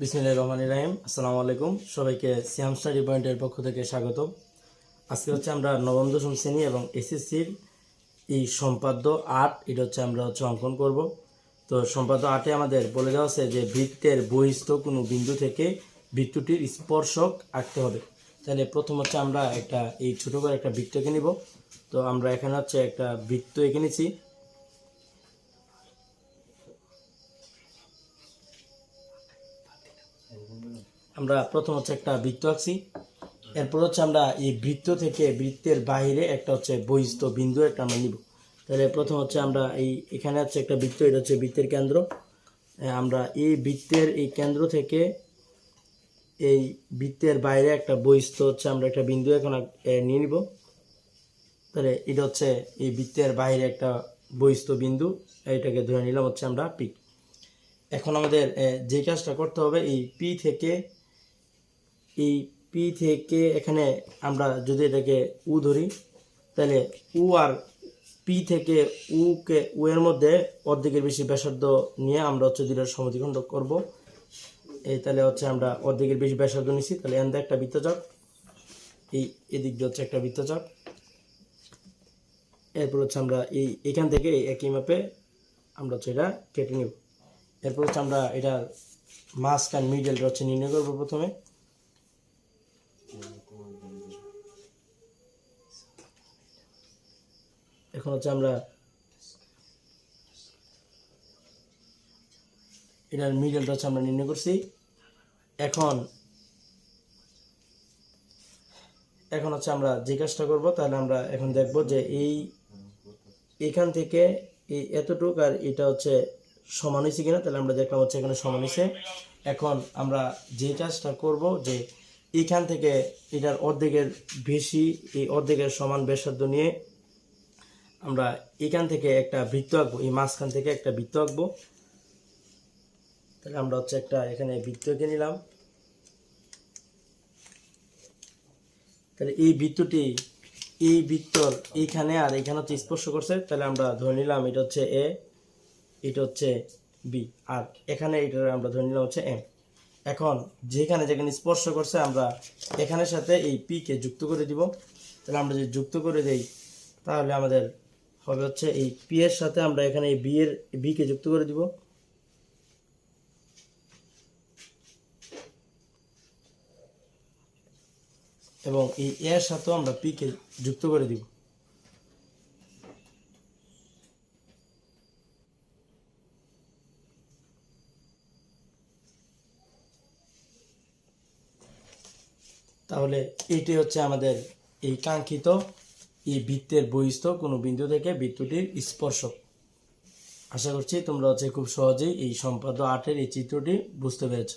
বিসমিল্লাহির রহমানির রাহিম। আসসালামু আলাইকুম। সবাইকে সিয়াম স্টাডি পয়েন্টের পক্ষ থেকে স্বাগত আজকে হচ্ছে আমরা নবম, দশম শ্রেণি এবং এসএসসির এই সম্পাদ্য আট, এটা হচ্ছে আমরা হচ্ছে অঙ্কন করব। তো সম্পাদ্য আটে আমাদের বলে দেওয়া আছে যে বৃত্তের বহিস্থ কোনো বিন্দু থেকে বৃত্তটির স্পর্শক আঁকতে হবে। তাহলে প্রথম হচ্ছে আমরা একটা এই ছোটো করে একটা বৃত্ত নিব। তো আমরা এখানে হচ্ছে একটা বৃত্ত এঁকে নিছি। আমরা প্রথম হচ্ছে একটা বৃত্ত আঁকছি। এরপর হচ্ছে আমরা এই বৃত্ত থেকে বৃত্তের বাইরে একটা হচ্ছে বহিস্থ বিন্দু একটা আমরা নিব। তাহলে প্রথম হচ্ছে আমরা এই এখানে হচ্ছে একটা বৃত্ত, এটা হচ্ছে বৃত্তের কেন্দ্র। আমরা এই বৃত্তের এই কেন্দ্র থেকে এই বৃত্তের বাইরে একটা বহিস্থ হচ্ছে আমরা একটা বিন্দু এখন নিয়ে নিব। তাহলে এটা হচ্ছে এই বৃত্তের বাইরে একটা বহিস্থ বিন্দু, এইটাকে ধরে নিলাম হচ্ছে আমরা পি এখন আমাদের যে কাজটা করতে হবে, এই পি থেকে, এই পি থেকে এখানে আমরা যদি এটাকে উ ধরি, তাহলে উ আর পি থেকে উ কে উ এর মধ্যে অর্ধেকের বেশি ব্যাসার্ধ নিয়ে আমরা হচ্ছে দুইটার সমদ্বিখণ্ড করব। এই তাহলে হচ্ছে আমরা অর্ধেকের বেশি ব্যাসার্ধ নিছি তাহলে এন একটা বৃত্তচাপ, এই এদিক দিয়ে হচ্ছে একটা বৃত্তচাপ। এরপর হচ্ছে আমরা এই এখান থেকে এই একই মাপে আমরা হচ্ছে এটা কেটে নেব। এরপর হচ্ছে আমরা এটার মাঝখান মিডলটা হচ্ছে নির্ণয় করব প্রথমে। এখন হচ্ছে আমরা এটার মিডলটা হচ্ছে আমরা নির্ণয় করছি। এখন এখন হচ্ছে আমরা যে কাজটা করব, তাহলে আমরা এখন দেখব যে এই এখান থেকে এই এতটুক আর এটা হচ্ছে সমান হয়েছে কিনা, তাহলে আমরা দেখলাম হচ্ছে এখানে সমান হয়েছে। এখন আমরা যে কাজটা করব যে এখান থেকে এটার অর্ধেকের বেশি, এই অর্ধেকের সমান ব্যাসার্ধ নিয়ে আমরা এখান থেকে একটা বৃত্ত আঁকবো, এই মাঝখান থেকে একটা বৃত্ত আঁকবো। তাহলে আমরা হচ্ছে একটা এখানে বৃত্ত এঁকে নিলাম। তাহলে এই বৃত্তটি, এই বৃত্তর এইখানে আর এখানে হচ্ছে স্পর্শ করছে। তাহলে আমরা ধরে নিলাম এটা হচ্ছে এ এটা হচ্ছে বি আর এখানে এটা আমরা ধরে নিলাম হচ্ছে এম এখন যেখানে যেখানে স্পর্শ করছে, আমরা এখানের সাথে এই পি কে যুক্ত করে দিব। তাহলে আমরা যদি যুক্ত করে দেই, তাহলে আমাদের হবে হচ্ছে এই পি এর সাথে আমরা এখানে এই বি এর বি কে যুক্ত করে দিব। এবং এই এর সাথেও আমরা পি কে যুক্ত করে দিব। তাহলে এইটাই হচ্ছে আমাদের এই কাঙ্ক্ষিত, এই বৃত্তের বহিস্থ কোনো বিন্দু থেকে বৃত্তটির স্পর্শক আশা করছি তোমরা হচ্ছে খুব সহজেই এই সম্পাদ্য আটের এই চিত্রটি বুঝতে পেরেছ।